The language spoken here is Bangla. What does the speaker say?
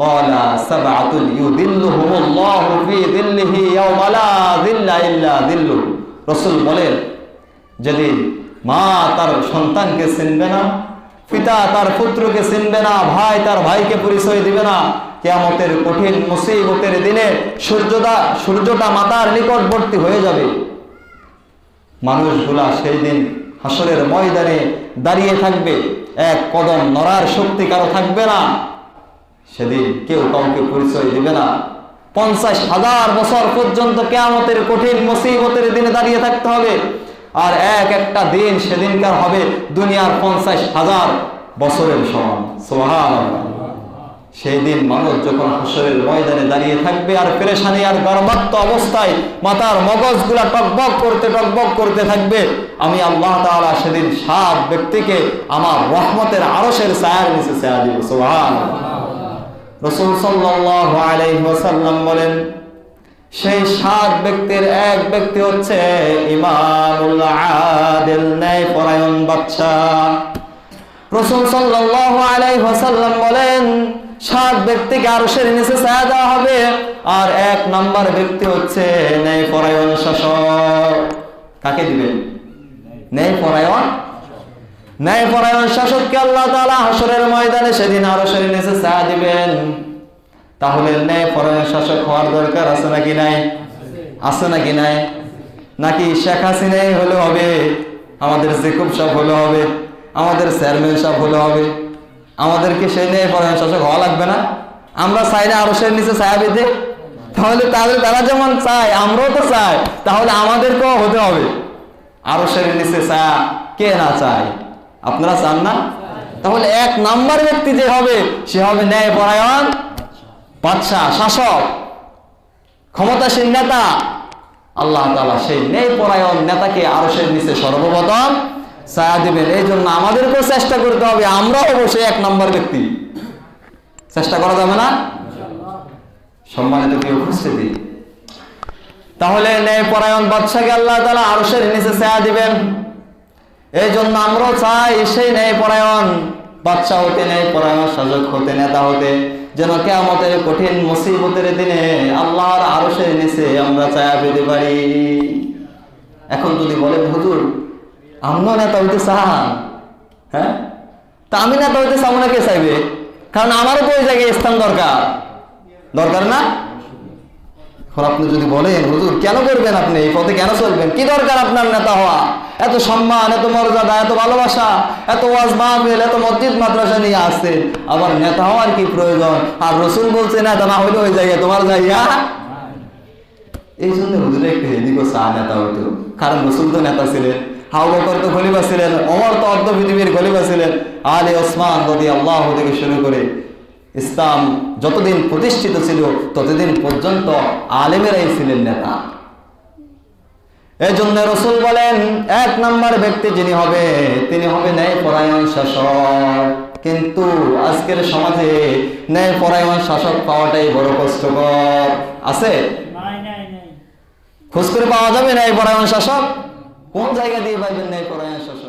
কলা সাবাতুল ইউদিল্লুহুমুল্লাহু ফি দিল্লিহি ইয়াওমা লা দিল্লা ইল্লা দিল্লু বলেন যেদিন মা তার সন্তানকে চিনবে না, পিতা তার পুত্রকে চিনবে না, ভাই তার ভাইকে পরিচয় দিবে না, কেয়ামতের কঠিন মুসিবতের দিনে সূর্যটা সূর্যটা মাতার নিকটবর্তী হয়ে যাবে। মানুষগুলা সেই দিন হাসরের ময়দানে দাঁড়িয়ে থাকবে, এক কদম নড়ার শক্তি কারও থাকবে না। সেদিন কেউ কাউকে পরিচয় দিবে না। পঞ্চাশ হাজার বছর পর্যন্ত কেয়ামতের কঠিন মুসিবতের দিনে দাঁড়িয়ে থাকতে হবে। আর এক একটা দিন সেদিনকার হবে দুনিয়ার পঞ্চাশ হাজার বছরের সমান। সোহান সেই দিন মানুষ যখন হাসরের ময়দানে দাঁড়িয়ে থাকবে আর পেরেশানি আর গর্বাত্ম অবস্থায় মাথার মগজগুলা টকবক করতে টকবক করতে থাকবে, আমি আল্লাহ তাআলা সেদিন সাত ব্যক্তিকে আমার রহমতের আরশের ছায়ার নিচে ছায়া দিব। সোহান রসুল সাল্লাল্লাহু আলাইহি ওয়াসাল্লাম বলেন, সেই সাত ব্যক্তির এক ব্যক্তি হচ্ছে ইমামুল আদিল ন্যায় পরায়ণ বাচ্চা রসুল সাল্লাল্লাহু আলাইহি ওয়াসাল্লাম বলেন, সাত ব্যক্তিকে আরশের নিচে ছায়া দেওয়া হবে আর এক নাম্বার ব্যক্তি হচ্ছে ন্যায় পরায়ণ শাসক। কাকে দিবেন? ন্যায় পরায়ণ ন্যায় পরায়ণ শাসককে আল্লাহ তাআলা হাসরের ময়দানে সেদিন আরও আরশের নিচে ছায়া দিবেন। তাহলে ন্যায় পরায়ণ শাসক হওয়ার দরকার আছে নাকি নাই? আছে নাকি নাই? নাকি শেখ হাসিনাই হলে হবে? আমাদের জেকুব সাহেব হলে হবে? আমাদের চেয়ারম্যান সাহেব হলে হবে? আমাদেরকে সেই ন্যায় পরায়ণ শাসক হওয়া লাগবে না? আমরা চাই না আরশের নিচে ছায়া পেতে তাহলে তাহলে তারা যেমন চায়, আমরাও তো চাই, তাহলে আমাদেরকেও হতে হবে। আরশের নিচে ছায়া কে না চায়? আপনারা চান না? তাহলে এক নাম্বার ব্যক্তি যে হবে, সে হবে ন্যায় পরায়ণ বাদশাহ, শাসক, ক্ষমতাসীন নেতা। আল্লাহ তাআলা সেই ন্যায় পরায়ণ নেতাকে আরশের নিচে সর্বপ্রথম ছায়া দিবেন। এই জন্য আমাদেরকেও চেষ্টা করতে হবে, আমরাও অবশ্যই এক নম্বর ব্যক্তি। চেষ্টা করা যাবে না? সম্মানিত কি উপস্থিতি, তাহলে ন্যায় পরায়ণ বাদশাকে আল্লাহ তাআলা আরশের নিচে ছায়া দিবেন। এই জন্য আমরাও চাই সেই নেই পরায়ণ বাচ্চা হতে নেই পরায়ণ শাসক হতে নেতা হতে, যেন কেয়ামতের কঠিন মুসিবতের দিনে আল্লাহর আরশের নিচে আমরা ছায়া পেতে পারি। এখন যদি বলেন, হুজুর আমিও নেতা হইতে চান হ্যাঁ? তা আমি নেতা হইতে চাবো না কে চাইবে? কারণ আমারও তো ওই জায়গায় স্থান দরকার। দরকার না? আপনি যদি বলেন, হুজুর, কেন করবেন আপনি? এই পথে কেন চলবেন? কি দরকার আপনার নেতা হওয়া? এত সম্মান, এত মর্যাদা, এত ভালোবাসা, এত ওয়াজ মাহফিল, এত মসজিদ, মাদ্রাসা নিয়ে আসছে। আবার নেতা হওয়ার কি প্রয়োজন? আর রসুল বলছে, নেতা না হইলে ওই জায়গায় তোমার জায়গা এই জন্য হুজুর একটু এদিকে চা নেতা হইতো। কারণ রসুল তো নেতা ছিলেন হাউ বকর তো খলিফা ছিলেন অমর তো অর্ধ পৃথিবীর খলিফা ছিলেন, আলী ওসমান আল্লাহ থেকে শুরু করে ইসলাম যতদিন প্রতিষ্ঠিত ছিল, ততদিন পর্যন্ত আলেমেরাই ছিলেন নেতা। এই জন্য রসুল বলেন এক নাম্বার ব্যক্তি যিনি হবে তিনি হবে ন্যায় পরায়ণ শাসক। কিন্তু আজকের সমাজে ন্যায় পরায়ণ শাসক পাওয়াটাই বড় কষ্টকর। আছে? খোঁজ করে পাওয়া যাবে ন্যায় পরায়ণ শাসক? কোন জায়গা দিয়ে পাইবেন ন্যায় পরায়ণ শাসক?